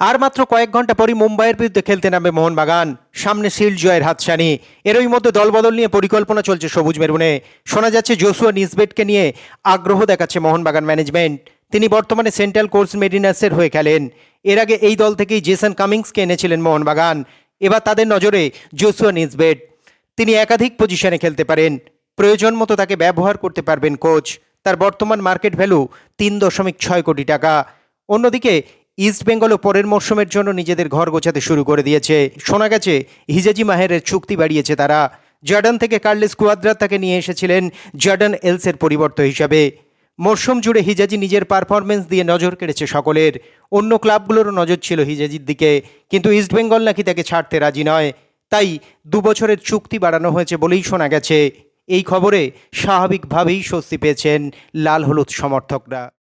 আর মাত্র কয়েক ঘণ্টা পরই মুম্বাইয়ের বিরুদ্ধে খেলতে নামবে মোহনবাগান। সামনে সিল্ড জয়ের হাতছানি। এরই মধ্যে দলবদল নিয়ে পরিকল্পনা চলছে সবুজ মেরুনে। শোনা যাচ্ছে জোসুয়া নিসবেটকে নিয়ে আগ্রহ দেখাচ্ছে মোহনবাগান ম্যানেজমেন্ট। তিনি বর্তমানে সেন্ট্রাল কোর্স মেডিনাসের হয়ে খেলেন। এর আগে এই দল থেকেই জেসন কামিংসকে এনেছিলেন মোহনবাগান। এবার তাদের নজরে জোসুয়া নিসবেট তিনি একাধিক পজিশনে খেলতে পারেন। প্রয়োজন মতো তাকে ব্যবহার করতে পারবেন কোচ। তার বর্তমান মার্কেট ভ্যালু তিন দশমিক ছয় কোটি টাকা। অন্যদিকে ইস্ট বেঙ্গলও পরের মরশুমের জন্য নিজেদের ঘর গোছাতে শুরু করে দিয়েছে। শোনা গেছে, হিজাজি মাহেরের চুক্তি বাড়িয়েছে তারা। জর্ডান থেকে কার্লেস কুয়াদ্রা তাকে নিয়ে এসেছিলেন জর্ডান এলসের পরিবর্তন হিসাবে। মরশুম জুড়ে হিজাজি নিজের পারফরমেন্স দিয়ে নজর কেড়েছে সকলের। অন্য ক্লাবগুলোরও নজর ছিল হিজাজির দিকে, কিন্তু ইস্টবেঙ্গল নাকি তাকে ছাড়তে রাজি নয়। তাই দুবছরের চুক্তি বাড়ানো হয়েছে বলেই শোনা গেছে। এই খবরে স্বাভাবিকভাবেই স্বস্তি পেয়েছেন লাল হলুদ সমর্থকরা।